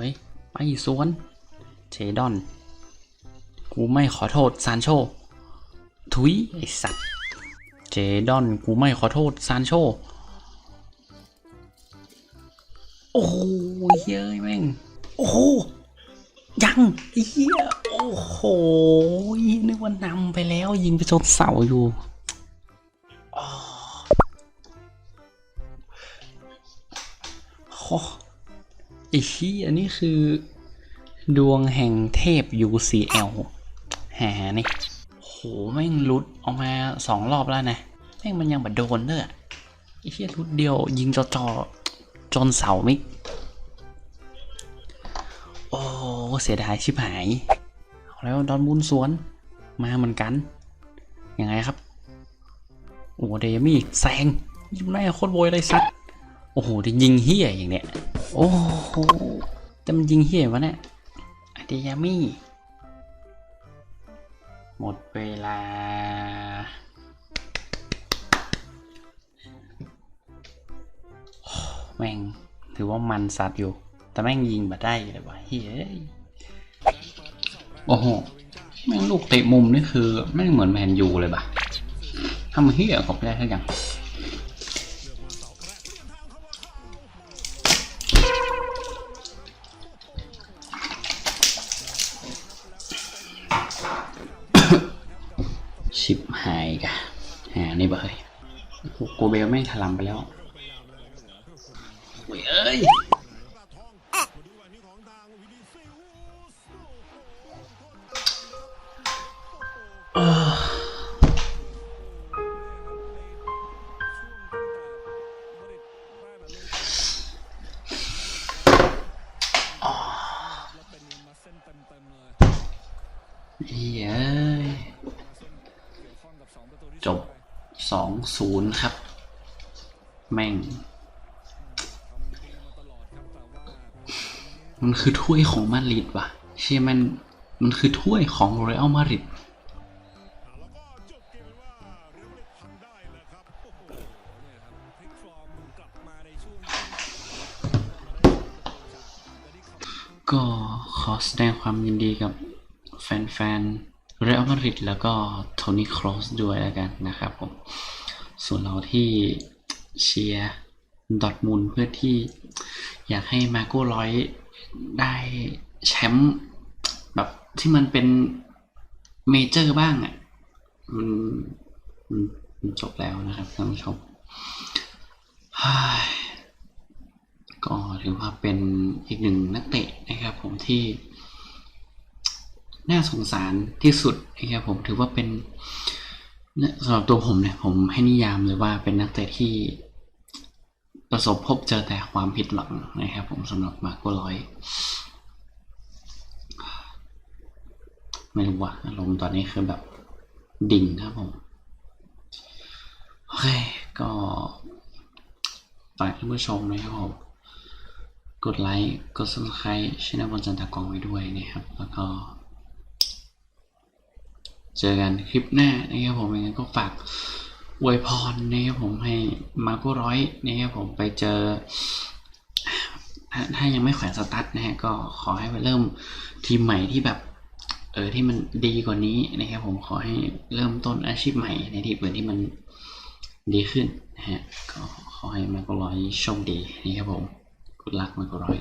เฮ้ย ไปสวน เชดอน กูไม่ขอโทษซานโชทุย ไอสัตว์ เจดอน กูไม่ขอโทษซานโช โอ้โหเฮ้ยแม่ง โอ้โห ยังอ้เฮียโอ้โห นึกว่านำไปแล้วยิงไปชนเสาอยู่อ้อโอ้ไอ้เฮียนี่คือ ดวงแห่งเทพ UCL แหานี่โหแม่งหลุดออกมาสองรอบแล้วนะแม่งมันยังบัดโดนเด้อไอ้เฮียหลุดเดียว ยิงจอจอจนเสามิกโอ้เสียดายชิบหายเอาแล้วดอนบุญสวนมาเหมือนกัน ยังไงครับ โอ้เดยมี่แซงยิ้มแม่โคตรโวยเลยสัตว์โอ้โหจะยิงเฮียอย่างเนี้ย โอ้โหจะมันยิงเฮี้ยวะเนี่ยอะเดยมี่ หมดเวลา แม่ง ถือว่ามันสัตว์อยู่ แต่แม่งยิงมาได้เลยวะเฮ้ย โอ้โห แม่งลูกเตะมุมนี่คือ แม่งเหมือนแมนยูเลยปะทำเฮี้ยกบได้ทุกอย่าง ชิบหายกะหานี่เบยโกเบลแม่ถลำไปแล้วโอ้ยเอ้ยเฮ้ย จบสองศูนย์ครับ แม่ง มันคือถ้วยของมาดริดว่ะ เชื่อมัน มันคือถ้วยของเรอัลมาดริดก็ขอแสดงความยินดีกับแฟนๆ เรอัลมาดริดแล้วก็โทนี่ครอสด้วยแล้วกันนะครับผม ส่วนเราที่เชียร์ดอทมุนด์เพื่อที่อยากให้มาโก้ร้อยได้แชมป์แบบที่มันเป็นเมเจอร์บ้างอะมันมันจบแล้วนะครับท่านผู้ชมก็ถือว่าเป็นอีกหนึ่งนักเตะนะครับผมที่ น่าสงสารที่สุดนะครับผมถือว่าเป็นสำหรับตัวผมเนี่ยผมให้นิยามเลยว่าเป็นนักเตะที่ประสบพบเจอแต่ความผิดหวังนะครับผมสำหรับมาโกลอย ไม่รู้ว่าอารมณ์ตอนนี้คือแบบดิ่งครับผม โอเค ก็ฝากท่านผู้ชมนะครับผมกดไลค์ กด subscribe ช่องบนจันทากองไว้ด้วยนะครับ แล้วก็ เจอกันคลิปหน้านะครับผมยังไงก็ฝากอวยพรนะครับผมให้มาโก้ร้อยนะครับผมไปเจอถ้าถ้ายังไม่แขวนสตั๊ดนะฮะก็ขอให้ไปเริ่มทีมใหม่ที่แบบเออที่มันดีกว่านี้นะครับผมขอให้เริ่มต้นอาชีพใหม่ในที่อื่นที่มันดีขึ้นนะฮะก็ขอให้มาโก้ร้อยโชคดีนะครับผมกุดลักมาโก้ร้อย